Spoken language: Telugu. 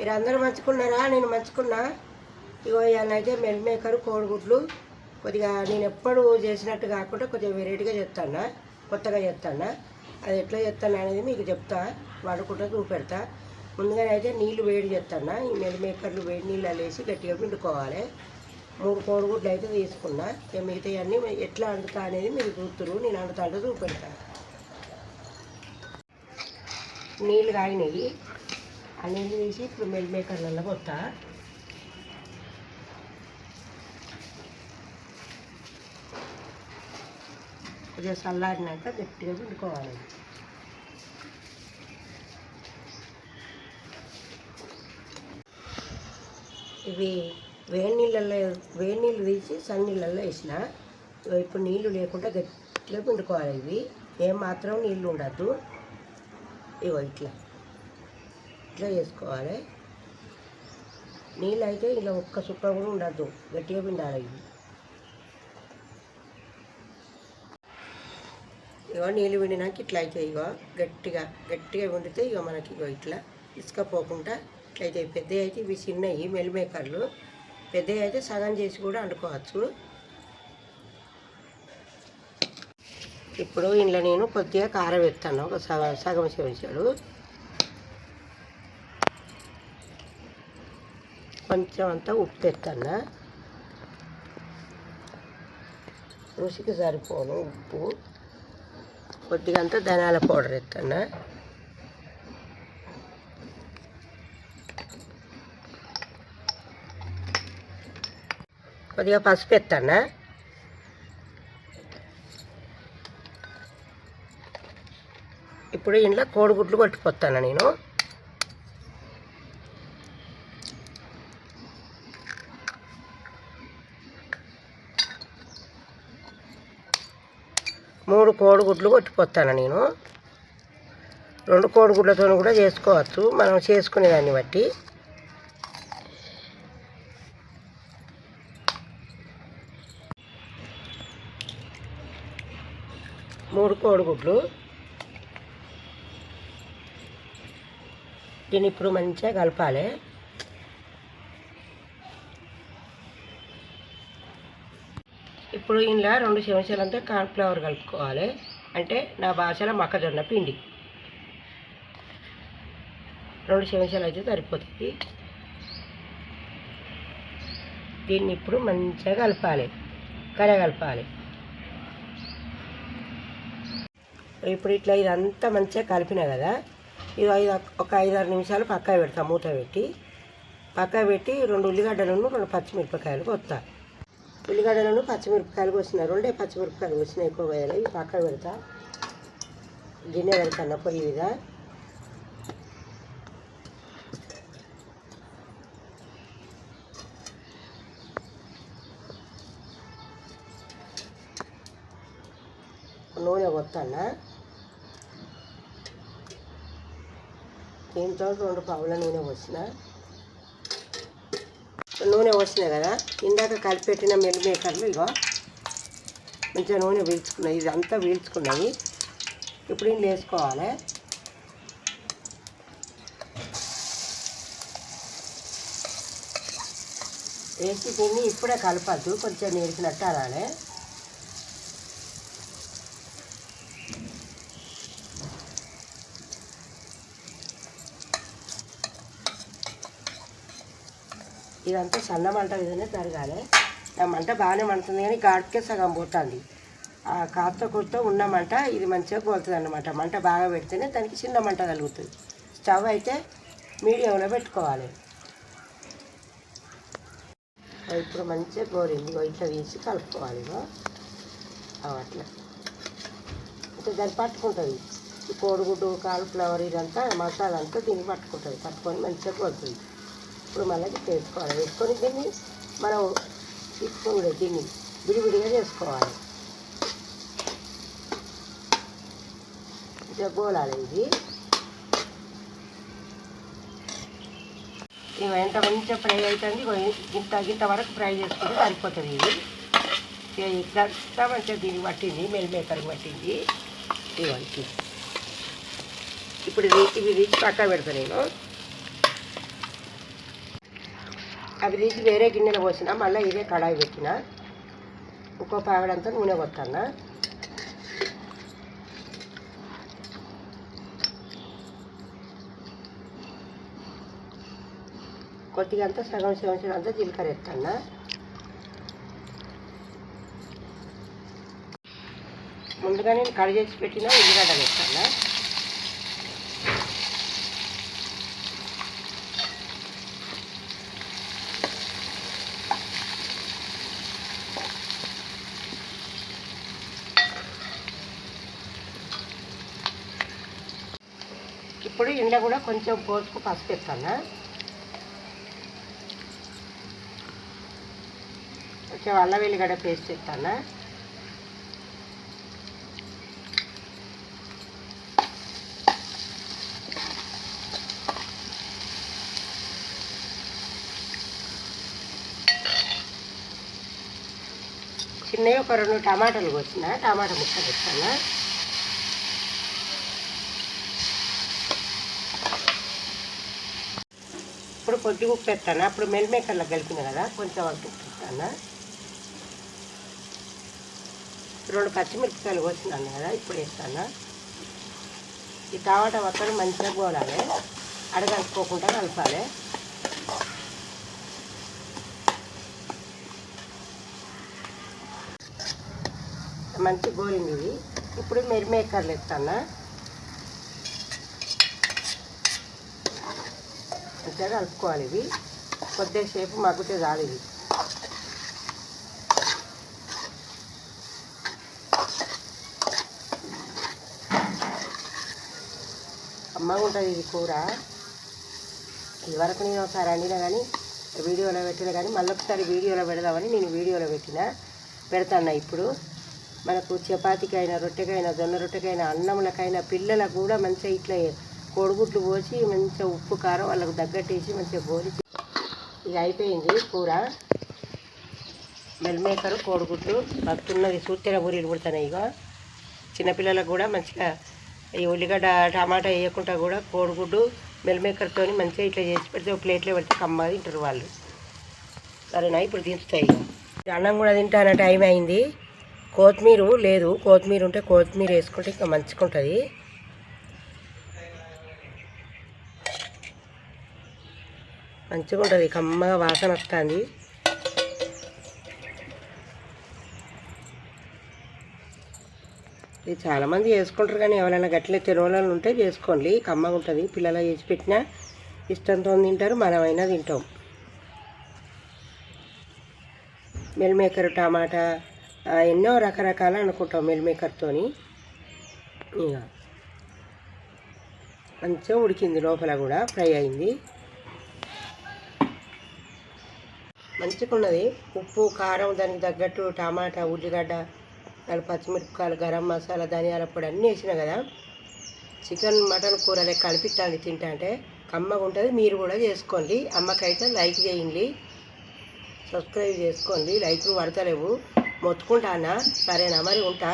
మీరు అందరూ మంచుకున్నారా? నేను మంచుకున్నా. ఇగో ఇవన్నీ అయితే మెల్ మేకర్ కోడిగుడ్లు. కొద్దిగా నేను ఎప్పుడు చేసినట్టు కాకుండా కొద్దిగా వెరైటీగా చేస్తాను కొత్తగా చేస్తాను అది ఎట్లా చెప్తాను అనేది మీకు చెప్తా వాడుకుంటా చూపెడతా. ముందుగానే అయితే నీళ్ళు వేడి చేస్తాను ఈ మెల్ మేకర్లు వేడి నీళ్ళు వేసి గట్టిగా పిండుకోవాలి. మూడు కోడిగుడ్లు అయితే తీసుకున్నా. ఇక మిగతా అన్నీ ఎట్లా వండుతా అనేది మీరు చూస్తురు నేను వండుతా అంటే చూపెడతా. నీళ్ళు కాగినాయి. ఆ నీళ్ళు తీసి ఇప్పుడు మెల్ మేకర్లలో పోతా కొద్దిగా చల్లారినాక గట్టిగా పిండుకోవాలి. ఇవి వేడి నీళ్ళల్లో వేడి నీళ్ళు తీసి సన్న నీళ్ళల్లో వేసిన. ఇప్పుడు నీళ్ళు లేకుండా గట్టిగా పిండుకోవాలి ఇవి. ఏం మాత్రం నీళ్ళు ఉండద్దు. ఇవి ఇట్లా. ఇట్లా చేసుకోవాలి. నీళ్ళు అయితే ఇలా ఒక్క చుక్క కూడా ఉండద్దు. గట్టిగా పిండాలి ఇవి ఇగో నీళ్ళు పిండినాక ఇట్లా అయితే ఇగో గట్టిగా గట్టిగా పిండితే ఇగో మనకి ఇగో ఇట్లా ఇసుక పోకుండా ఇట్లా పెద్ద అయితే ఇవి చిన్నవి మెల్మేకర్లు పెద్దవి అయితే సగం చేసి కూడా వండుకోవచ్చు ఇప్పుడు ఇంట్లో నేను కొద్దిగా కారం ఎత్తాను ఒక సగం సగం చెంచాడు కొంచెం అంతా ఉప్పు తెస్తాను రుచికి సరిపోను ఉప్పు. కొద్దిగా అంతా ధనియాల పౌడర్ ఎత్తాను కొద్దిగా పసుపు ఎత్తాను ఇప్పుడు ఇంట్లో కోడిగుడ్లు కొట్టిపోతాను నేను మూడు కోడిగుడ్లు కొట్టిపోతాను నేను. రెండు కోడిగుడ్లతో కూడా చేసుకోవచ్చు. మనం చేసుకునే దాన్ని బట్టి. మూడు కోడిగుడ్లు. దీన్ని ఇప్పుడు మంచిగా కలపాలి. ఇప్పుడు ఇందులో రెండు చెంచాలంతా కార్న్ఫ్లవర్ కలుపుకోవాలి. అంటే నా భాషలో మొక్కజొన్న పిండి. రెండు చెంచాలు అయితే సరిపోతుంది. దీన్ని ఇప్పుడు మంచిగా కలపాలి. కర కలపాలి. ఇప్పుడు ఇట్లా ఇదంతా మంచిగా కలిపినా కదా ఇది ఐదు ఒక ఐదారు నిమిషాలు పక్కా పెడతా మూత పెట్టి. పక్కా పెట్టి రెండు ఉల్లిగడ్డలను రెండు పచ్చిమిరపకాయలు కొత్త. ఉల్లిగడ్డలను పచ్చిమిరపకాయలు కోసిన రెండే పచ్చిమిరపకాయలు కోసిన ఎక్కువ వేయాలి ఇవి పక్క పెడతా. గిన్నె పెడతాను పొయ్యి మీద. నూనె కొత్తాను దీంతో రెండు పావుల నూనె పోసిన. నూనె పోసినాయి కదా ఇందాక కలిపెట్టిన మెల్లి మేకర్లు ఇగో మంచిగా నూనె పీల్చుకున్నాయి ఇది అంతా పీల్చుకున్నాయి. ఇప్పుడు ఇందులో వేసుకోవాలి. వేసి దీన్ని ఇప్పుడే కలపద్దు కొంచెం నేర్చినట్టు అలానే ఇదంతా సన్న మంట మీదనే జరగాలి ఆ మంట బాగానే మండుతుంది కానీ గాడికే సగం పోతుంది. ఆ కాస్త కొత్త ఉన్న మంట ఇది మంచిగా కోలుతుంది అన్నమాట మంట బాగా పెడితేనే దానికి చిన్న మంట కలుగుతుంది. స్టవ్ అయితే మీడియంలో పెట్టుకోవాలి. ఇప్పుడు మంచిగా గోరింది. ఇట్లా తీసి కలుపుకోవాలి అవి అట్లా. అంటే దాన్ని పట్టుకుంటుంది. ఈ కోడిగుడ్డు కాలిఫ్లవర్ ఇదంతా మసాలా అంతా దీన్ని పట్టుకుంటుంది. పట్టుకొని మంచిగా కోలుతుంది ఇప్పుడు మళ్ళీ వేసుకోవాలి వేసుకొని దీన్ని మనం తీసుకుని దీన్ని. విడివిడిగా చేసుకోవాలి. ఇట్లా గోలాలి ఇది. ఎంత మంచిగా ఫ్రై అవుతుంది ఇంత ఇంత వరకు ఫ్రై చేసుకుంటే సరిపోతుంది ఇది. ఇక ఇట్లా మంచిగా దీనికి పట్టింది మెల్ మేకర్కి పట్టింది. ఇవన్నీ ఇప్పుడు ఇది ఇవి తీసి పక్క పెడతా నేను. అవి తీసి వేరే గిన్నెలో పోసిన మళ్ళీ ఇదే కడాయి పెట్టిన. ఇంకో పావిడంతా నూనె కొత్తన్నా. కొద్దిగా అంతా సగం సగం అంతా జీలకర్ర ఎత్తన్నా. ముందుగా నేను కడ చేసి పెట్టిన ఉల్లిగడ్డ వేస్తాను ఇప్పుడు ఇందులో కూడా కొంచెం పోసుకు పసుపు ఎత్తాను కొంచెం అల్ల వెల్లిగడ్డ పేస్ట్ ఎత్తాను చిన్నవి ఒక రెండు టమాటాలు కోసిన టమాటా ముక్కలు ఇస్తాను కొద్దిగా కొద్ది ఉప్పు ఎత్తాను అప్పుడు మెల్మేకర్లో కలిపిన కదా కొంచెం అంత ఉప్పు ఇస్తాను? రెండు పచ్చిమిరపకాయలు కోసినాను కదా ఇప్పుడు వేస్తాను? ఈ టమాటా మొత్తం మంచిగా గోలాలి. అడగలుపుకోకుండా కలపాలి. మంచి గోలింది ఇది. ఇప్పుడు మెరిమేకర్లు ఎత్తాను మంచిగా కలుపుకోవాలి ఇవి. కొద్దిసేపు మగ్గుతే చాలు ఇది అమ్మగా ఉంటుంది ఇది కూర. ఇదివరకు నేను ఒకసారి వండినా కానీ వీడియోలో పెట్టినా కానీ మళ్ళీ ఒకసారి వీడియోలో పెడదామని నేను వీడియోలో పెట్టిన పెడతాను ఇప్పుడు. మనకు చపాతీకైనా రొట్టెకైనా జొన్న రొట్టెకైనా అన్నములకైనా పిల్లలకు కూడా మంచిగా ఇట్లా కోడిగుడ్లు పోసి మంచిగా ఉప్పు కారం వాళ్ళకు తగ్గట్టేసి మంచిగా గోలి ఇది అయిపోయింది కూర. మెల్మేకరు కోడిగుడ్లు పట్టున్నది సూచన పూరీలు పుడుతున్నాయి ఇక చిన్నపిల్లలకు కూడా మంచిగా ఈ ఉల్లిగడ్డ టమాటా వేయకుండా కూడా కోడిగుడ్డు మెల్మేకర్తో మంచిగా ఇట్లా చేసి పెడితే ఒక ప్లేట్లో పెడితే కమ్మగా తింటారు వాళ్ళు. సరేనా? ఇప్పుడు దించుతాయి అన్నం కూడా తింటాన టైం అయింది. కొత్తిమీర లేదు. కొత్తిమీర ఉంటే కొత్తిమీర వేసుకుంటే ఇంకా మంచిగా ఉంటుంది మంచిగా ఉంటుంది కమ్మగా వాసన వస్తుంది. ఇది చాలామంది చేసుకుంటారు కానీ ఎవరైనా గట్లే తినవాళ్ళు ఉంటే చేసుకోండి కమ్మగా ఉంటుంది. పిల్లలు చేసి పెట్టినా ఇష్టంతో తింటారు మనమైనా తింటాం. మిల్ మేకర్ టమాటా ఎన్నో రకరకాలు అనుకుంటాం మిల్ మేకర్తోని ఇక మంచిగా ఉడికింది లోపల కూడా ఫ్రై అయింది. మంచిగా ఉన్నది ఉప్పు కారం దానికి తగ్గట్టు టమాటా ఉల్లిగడ్డ అలా పచ్చిమిరపకాయలు గరం మసాలా ధనియాల పొడి అన్నీ వేసినా కదా చికెన్ మటన్ కూర లెక్క తింటా అంటే కమ్మగా ఉంటుంది మీరు కూడా చేసుకోండి. అమ్మకైతే లైక్ చేయండి. సబ్స్క్రైబ్ చేసుకోండి. లైక్లు పడతలేవు. మొత్తుకుంటానా సరేనా? మరి ఉంటా.